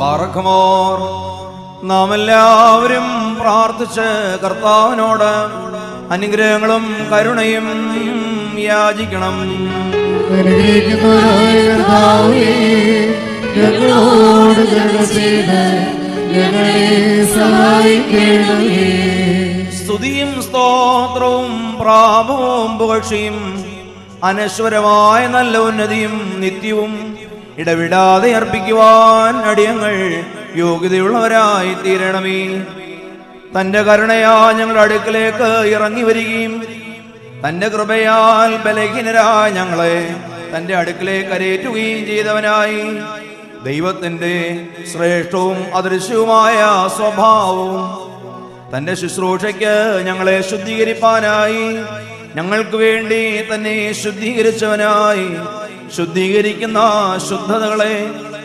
പാറക്കുമോർ നാം എല്ലാവരും പ്രാർത്ഥിച്ച് കർത്താവിനോട് അനുഗ്രഹങ്ങളും കരുണയും യാചിക്കണം. സ്തുതിയും സ്തോത്രവും പ്രാപവും പുകഴ്ചയും അനശ്വരമായ നല്ല ഉന്നതിയും നിത്യവും ഇടവിടാതെ അർപ്പിക്കുവാൻ അടിയങ്ങൾ യോഗ്യതയുള്ളവരായി തീരണമേ. തന്റെ കരുണയാ ഞങ്ങൾ അടുക്കലേക്ക് ഇറങ്ങി വരികയും തന്റെ കൃപയാൽ ബലഹീനരായ ഞങ്ങളെ തന്റെ അടുക്കലേക്ക് കരയേറ്റുകയും ചെയ്തവനായി. ദൈവത്തിന്റെ ശ്രേഷ്ഠവും അദൃശ്യവുമായ സ്വഭാവവും തന്റെ ശുശ്രൂഷയ്ക്ക് ഞങ്ങളെ ശുദ്ധീകരിപ്പാനായി. ഞങ്ങൾക്ക് വേണ്ടി തന്നെ ശുദ്ധീകരിച്ചവനായി. ശുദ്ധീകരിക്കുന്ന ശുദ്ധതകളെ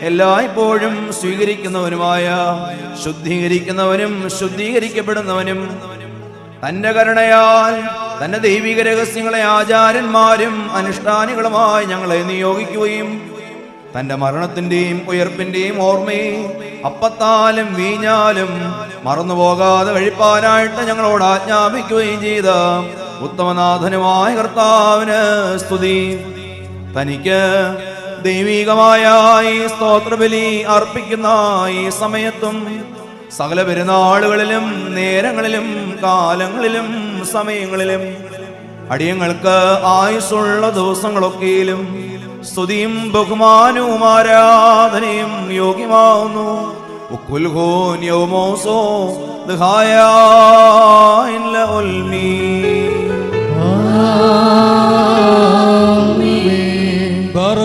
എല്ലായ്പ്പോഴും സ്വീകരിക്കുന്നവനുമായ ശുദ്ധീകരിക്കുന്നവനും ശുദ്ധീകരിക്കപ്പെടുന്നവനും തന്റെ കരുണയാൽ തന്റെ ദൈവിക രഹസ്യങ്ങളെ ആചാര്യന്മാരും അനുഷ്ഠാനികളുമായി ഞങ്ങളെ നിയോഗിക്കുകയും തന്റെ മരണത്തിന്റെയും ഉയർപ്പിന്റെയും ഓർമ്മയെ അപ്പത്താലും വീഞ്ഞാലും മറന്നുപോകാതെ കഴിപ്പാനായിട്ട് ഞങ്ങളോട് ആജ്ഞാപിക്കുകയും ചെയ്ത ഉത്തമനാഥനുമായ കർത്താവിന് സ്തുതി. തനിക്ക് ദൈവികമായ ഈ സ്തോത്രബലി അർപ്പിക്കുന്ന ഈ സമയത്തും സകല പെരുന്നാളുകളിലും നേരങ്ങളിലും കാലങ്ങളിലും സമയങ്ങളിലും അടിയങ്ങൾക്ക് ആയുസ്സുള്ള ദിവസങ്ങളൊക്കെയിലും സ്തുതിയും ബഹുമാനവും ആരാധനയും യോഗ്യമാവുന്നു. ഉൽമീ.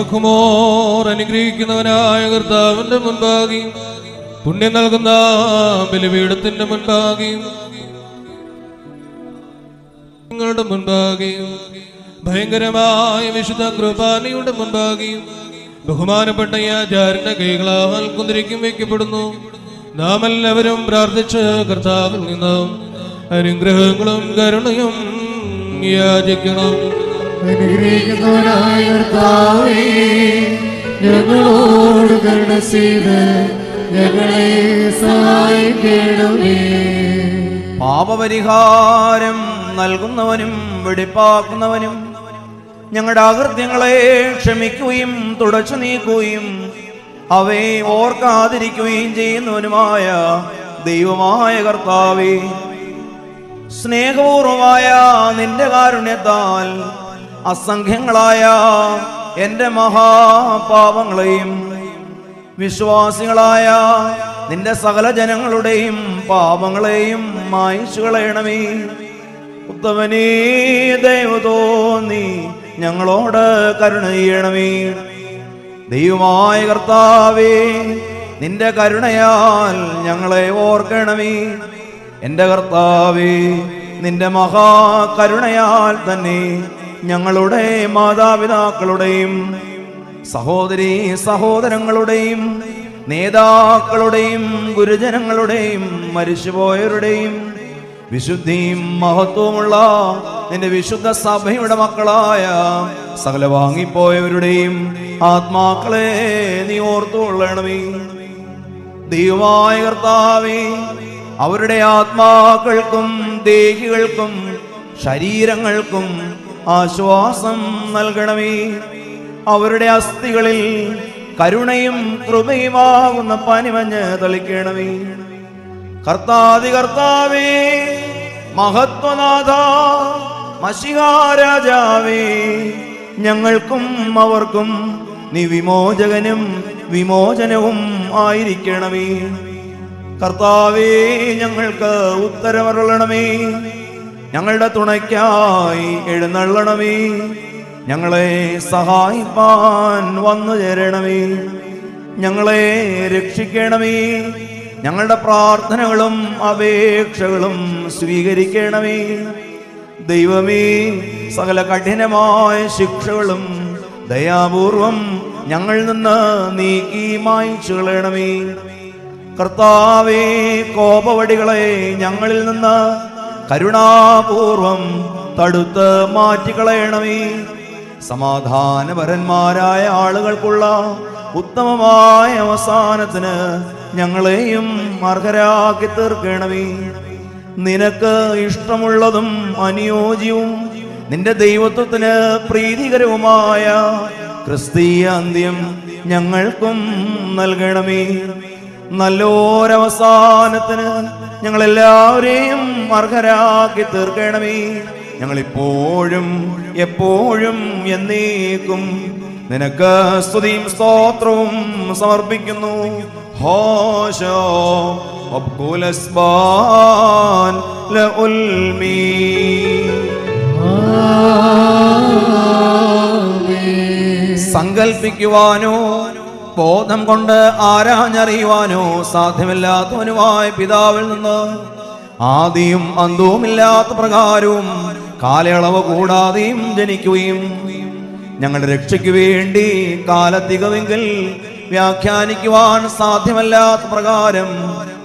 ബാറക്കുമോർ അനുഗ്രഹിക്കുന്നവനായ കർത്താവിന്റെ മുൻപാകി. പുണ്യം നൽകുന്ന ബലിപീഠത്തിന്റെ മുൻപാകി. നിങ്ങളുടെ മുൻപാകി. ഭയങ്കരമായ വിശുദ്ധ കൃപാനിയുടെ മുൻപാകി. ബഹുമാനപ്പെട്ട ഈ ആചാരന്റെ കൈകളാൽ കുന്തിരിക്കും വയ്ക്കപ്പെടുന്നു നാം എല്ലാവരും പ്രാർത്ഥിച്ച് കർത്താവിൽ നിന്നും അനുഗ്രഹങ്ങളും കരുണയും യാചിക്കണം. അനുഗ്രഹിക്കുന്നവനായ കർത്താവേ ഞങ്ങളോട് കരുണ ഞങ്ങളെ സഹായിക്കണമേ പാപപരിഹാരം നൽകുന്നവനും വെടിപ്പാക്കുന്നവനും ഞങ്ങളുടെ അകൃത്യങ്ങളെ ക്ഷമിക്കുകയും തുടച്ചു നീക്കുകയും അവയെ ഓർക്കാതിരിക്കുകയും ചെയ്യുന്നവനുമായ ദൈവമായ കർത്താവേ സ്നേഹപൂർവമായ നിന്റെ കാരുണ്യത്താൽ അസംഖ്യങ്ങളായ എന്റെ മഹാപാപങ്ങളെയും വിശ്വാസികളായ നിന്റെ സകല ജനങ്ങളുടെയും പാപങ്ങളെയും മായിച്ചു കളയണമേ. ദൈവതോ ദൈവതോന്നി ഞങ്ങളോട് കരുണ ചെയ്യണമേ. ദൈവമായ കർത്താവേ നിന്റെ കരുണയാൽ ഞങ്ങളെ ഓർക്കണമേ. എന്റെ കർത്താവേ നിന്റെ മഹാകരുണയാൽ തന്നെ ഞങ്ങളുടെ മാതാപിതാക്കളുടെയും സഹോദരി സഹോദരങ്ങളുടെയും നേതാക്കളുടെയും ഗുരുജനങ്ങളുടെയും മരിച്ചുപോയവരുടെയും വിശുദ്ധിയും മഹത്വമുള്ള നിന്റെ വിശുദ്ധ സഭയുടെ മക്കളായ സകല വാങ്ങിപ്പോയവരുടെയും ആത്മാക്കളെ നീ ഓർത്തുകൊള്ളണമേ. ദൈവമായ കർത്താവേ അവരുടെ ആത്മാക്കൾക്കും ദേഹികൾക്കും ശരീരങ്ങൾക്കും ആശ്വാസം നൽകണമേ. അവരുടെ അസ്ഥികളിൽ കരുണയും കൃപയുമാകുന്ന പനിമഞ്ഞ് തളിക്കണമേ. കർത്താതി കർത്താവേ മഹത്വനാഥ മഷിഹാരാജാവേ ഞങ്ങൾക്കും അവർക്കും നീ വിമോചകനും വിമോചനവും ആയിരിക്കണമേ. കർത്താവേ ഞങ്ങൾക്ക് ഉത്തരമരുളണമേ. ഞങ്ങളുടെ തുണയ്ക്കായി എഴുന്നള്ളണമേ. ഞങ്ങളെ സഹായിപ്പാൻ വന്നു ചേരണമേ. ഞങ്ങളെ രക്ഷിക്കണമേ. ഞങ്ങളുടെ പ്രാർത്ഥനകളും അപേക്ഷകളും സ്വീകരിക്കണമേ. ദൈവമേ സകല കഠിനമായ ശിക്ഷകളും ദയാപൂർവം ഞങ്ങളിൽ നിന്ന് നീക്കി മായിച്ചു കളയണമേ കർത്താവേ കോപവടികളെ ഞങ്ങളിൽ നിന്ന് കരുണാപൂർവം തടുത്ത് മാറ്റിക്കളയണമേ. സമാധാനപരന്മാരായ ആളുകൾക്കുള്ള ഉത്തമമായ അവസാനത്തിന് ഞങ്ങളെയും അർഹരാക്കി തീർക്കണമേ. നിനക്ക് ഇഷ്ടമുള്ളതും അനുയോജ്യവും നിന്റെ ദൈവത്വത്തിന് പ്രീതികരവുമായ ക്രിസ്തീയ അന്ത്യം ഞങ്ങൾക്കും നൽകണമേ. നല്ലൊരവസാനത്തിന് ഞങ്ങളെല്ലാവരെയും അർഹരാക്കി തീർക്കണമേ. ഞങ്ങളിപ്പോഴും എപ്പോഴും എന്നേക്കും നിനക്ക് സ്തുതിയും സ്തോത്രവും സമർപ്പിക്കുന്നു. ഹോശോ സങ്കൽപ്പിക്കുവാനോ ബോധം കൊണ്ട് ആരാഞ്ഞറിയുവാനോ സാധ്യമല്ലാത്തവനുമായ പിതാവിൽ നിന്ന് ആദിയും അന്തവുമില്ലാത്ത പ്രകാരവും കാലയളവ് കൂടാതെയും ജനിക്കുകയും ഞങ്ങളുടെ രക്ഷയ്ക്ക് വേണ്ടി കാലത്തികവെങ്കിൽ വ്യാഖ്യാനിക്കുവാൻ സാധ്യമല്ലാത്ത പ്രകാരം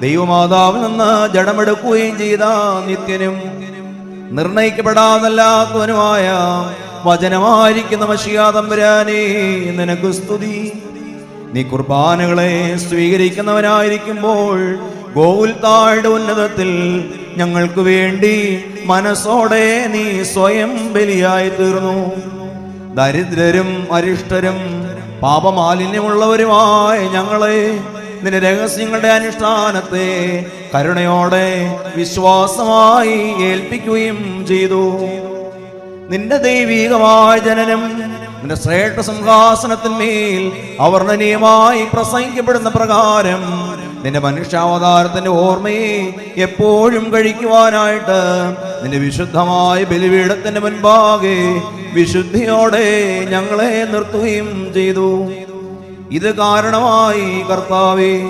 ദൈവമാതാവിൽ നിന്ന് ജഡമെടുക്കുകയും ചെയ്ത നിത്യനും നിർണയിക്കപ്പെടാതല്ലാത്തവനുമായ വചനമായിരിക്കുന്ന മഷിയാതമ്പുരാനേ നിനക്ക് സ്തുതി. നീ കുർബാനകളെ സ്വീകരിക്കുന്നവനായിരിക്കുമ്പോൾ ഗോകുൽ ഉന്നതത്തിൽ ഞങ്ങൾക്ക് വേണ്ടി മനസ്സോടെ നീ സ്വയം ബലിയായി തീർന്നു. ദരിദ്രരും അരിഷ്ടരും പാപമാലിന്യമുള്ളവരുമായ ഞങ്ങളെ നിന്റെ രഹസ്യങ്ങളുടെ അനുഷ്ഠാനത്തെ കരുണയോടെ വിശ്വാസമായി ഏൽപ്പിക്കുകയും ചെയ്തു. നിന്റെ ദൈവീകമായ ജനനം നിന്റെ ശ്രേഷ്ഠ സിംഹാസനത്തിന്മേൽ അവർണനീയമായി പ്രസംഗിക്കപ്പെടുന്ന പ്രകാരം നിന്റെ മനുഷ്യാവതാരത്തിന്റെ ഓർമ്മയെ എപ്പോഴും കഴിക്കുവാനായിട്ട് നിന്റെ വിശുദ്ധമായ ബലിപീഠത്തിന്റെ മുൻപാകെ വിശുദ്ധിയോടെ ഞങ്ങളെ നിർത്തുകയും ചെയ്തു. ഇത് കാരണമായി കർത്താവേ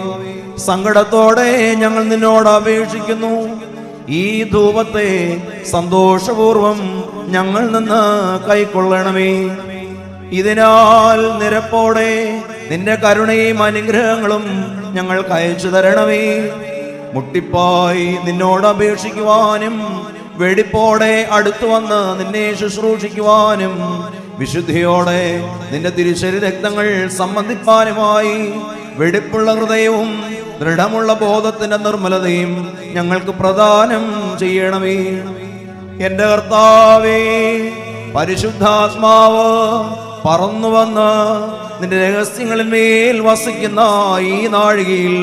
സങ്കടത്തോടെ ഞങ്ങൾ നിന്നോട് അപേക്ഷിക്കുന്നു. ഈ ധൂപത്തെ സന്തോഷപൂർവം ഞങ്ങൾ നിന്ന് കൈക്കൊള്ളണമേ. ഇതിനാൽ നിരപ്പോടെ നിന്റെ കരുണയും അനുഗ്രഹങ്ങളും ഞങ്ങൾക്ക് അയച്ചു തരണമേ. മുട്ടിപ്പായി നിന്നോട് അപേക്ഷിക്കുവാനും വെടിപ്പോടെ അടുത്തു വന്ന് നിന്നെ ശുശ്രൂഷിക്കുവാനും വിശുദ്ധിയോടെ നിന്റെ തിരിശരി രക്തങ്ങൾ സംബന്ധിപ്പാനുമായി വെടിപ്പുള്ള ഹൃദയവും ദൃഢമുള്ള ബോധത്തിന്റെ നിർമ്മലതയും ഞങ്ങൾക്ക് പ്രദാനം ചെയ്യണമേ. എന്റെ കർത്താവേ പരിശുദ്ധാത്മാവ് പറന്നു വന്ന് നിന്റെ രഹസ്യങ്ങളിൽ മേൽ വസിക്കുന്ന ഈ നാഴികയിൽ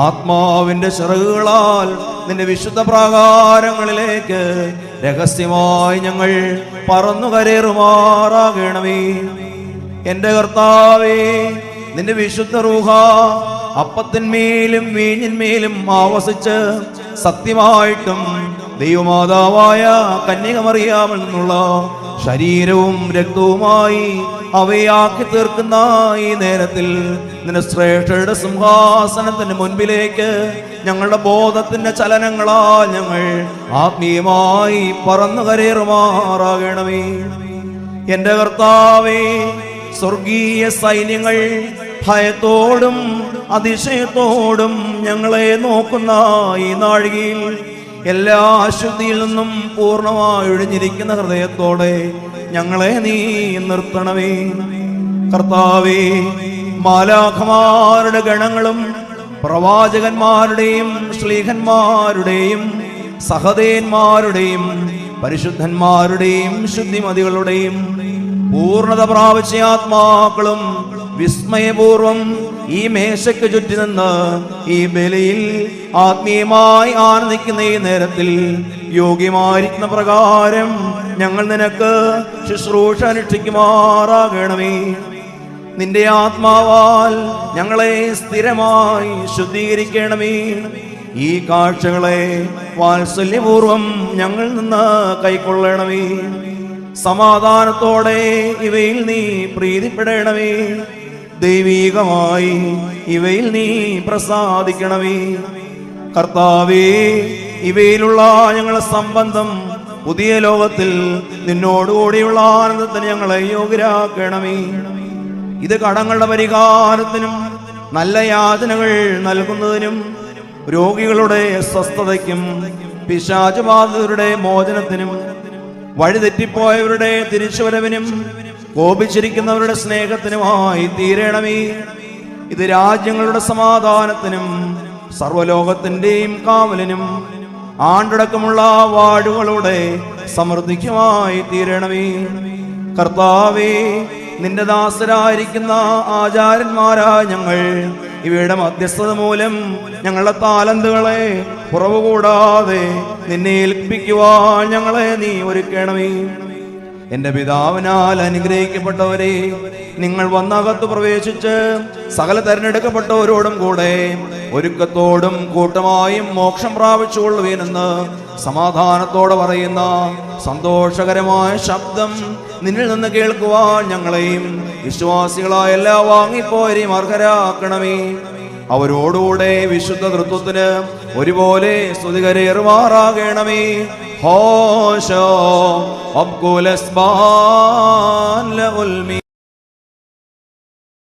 ആത്മാവിന്റെ ചിറകുകളാൽ നിന്റെ വിശുദ്ധ പ്രാകാരങ്ങളിലേക്ക് രഹസ്യമായി ഞങ്ങൾ പറന്നു കരേറുമാറാകണമേ എന്റെ കർത്താവേ നിന്റെ വിശുദ്ധ റൂഹ അപ്പത്തിന്മേലും വീഞ്ഞിന്മേലും ആവസിച്ച് സത്യമായിട്ടും ദൈവമാതാവായ കന്യകമറിയാമിൽ നിന്നുള്ള ശരീരവും രക്തവുമായി അവയാക്കി തീർക്കുന്ന ഈ നേരത്തിൽ നിന്റെ ശ്രേഷ്ഠയുടെ സിംഹാസനത്തിന് മുൻപിലേക്ക് ഞങ്ങളുടെ ബോധത്തിന്റെ ചലനങ്ങളാൽ ഞങ്ങൾ ആത്മീയമായി പറന്നു കരേറുമാറാകണമേ എന്റെ കർത്താവേ സ്വർഗീയ സൈന്യങ്ങൾ ഭയത്തോടും അതിശയത്തോടും ഞങ്ങളെ നോക്കുന്ന ഈ നാഴികയിൽ എല്ലാ അശുദ്ധിയിൽ നിന്നും പൂർണമായി ഒഴിഞ്ഞിരിക്കുന്ന ഹൃദയത്തോടെ ഞങ്ങളെ നീ നിർത്തണമേ. കർത്താവേ മാലാഖമാരുടെ ഗണങ്ങളും പ്രവാചകന്മാരുടെയും ശ്ലീഹന്മാരുടെയും സഹദേന്മാരുടെയും പരിശുദ്ധന്മാരുടെയും ശുദ്ധിമതികളുടെയും പൂർണത പ്രാപിച്ച ആത്മാക്കളും വിസ്മയപൂർവം ഈ മേശയ്ക്ക് ചുറ്റി നിന്ന് ഈ ബലിയിൽ ആത്മീയമായി ആനന്ദിക്കുന്ന ഈ നേരത്തിൽ യോഗ്യമായിരിക്കുന്ന പ്രകാരം ഞങ്ങൾ നിനക്ക് ശുശ്രൂഷ അനുഷ്ഠിക്കുമാറാകണമേ. നിന്റെ ആത്മാവാൽ ഞങ്ങളെ സ്ഥിരമായി ശുദ്ധീകരിക്കണമേ. ഈ കാഴ്ചകളെ വാത്സല്യപൂർവം ഞങ്ങൾ നിന്ന് കൈക്കൊള്ളണമേ. സമാധാനത്തോടെ ഇവയിൽ നീ പ്രീതിപ്പെടണമേ. ദൈവീകമായി ഇവയിൽ നീ പ്രസാദിക്കണമേ. കർത്താവേ ഇവയിലുള്ള ഞങ്ങളെ സംബന്ധം പുതിയ ലോകത്തിൽ നിന്നോടുകൂടിയുള്ള ആനന്ദത്തിന് ഞങ്ങളെ യോഗ്യരാക്കണമേ. ഇത് കടങ്ങളുടെ പരിഹാരത്തിനും നല്ല യാതനകൾ നൽകുന്നതിനും രോഗികളുടെ സ്വസ്ഥതയ്ക്കും പിശാചബാധിതരുടെ മോചനത്തിനും വഴിതെറ്റിപ്പോയവരുടെ തിരിച്ചുവരവിനും കോപിച്ചിരിക്കുന്നവരുടെ സ്നേഹത്തിനുമായി തീരണമേ. ഇത് രാജ്യങ്ങളുടെ സമാധാനത്തിനും സർവലോകത്തിന്റെയും കാവലിനും ആണ്ടടക്കമുള്ള വാഴുകളുടെ സമൃദ്ധിക്കുമായി തീരണമേ. കർത്താവേ നിന്റെ ദാസരായിരിക്കുന്ന ആചാര്യന്മാരായ ഞങ്ങൾ. ഇവയുടെ മധ്യസ്ഥത മൂലം ഞങ്ങളുടെ താലന്തുകളെ കുറവ് കൂടാതെ നിന്നെ ഏൽപ്പിക്കുവാൻ ഞങ്ങളെ നീ ഒരുക്കണമേ. എന്റെ പിതാവിനാൽ അനുഗ്രഹിക്കപ്പെട്ടവരെ നിങ്ങൾ വന്നകത്ത് പ്രവേശിച്ച് സകല തെരഞ്ഞെടുക്കപ്പെട്ടവരോടും കൂടെ ഒരുക്കത്തോടും കൂട്ടമായും മോക്ഷം പ്രാപിച്ചുകൊള്ളുവേനെന്ന് സമാധാനത്തോടെ പറയുന്ന സന്തോഷകരമായ ശബ്ദം നിന്നിൽ നിന്ന് കേൾക്കുവാൻ ഞങ്ങളെയും വിശ്വാസികളായ എല്ലാ വാങ്ങിപ്പോരെയും അർഹരാക്കണമേ. അവരോടുകൂടെ വിശുദ്ധ തൃത്വത്തിന് ഒരുപോലെ സ്തുതികരേറുമാറാകണമേ. ഹോശോ ലഉൽമി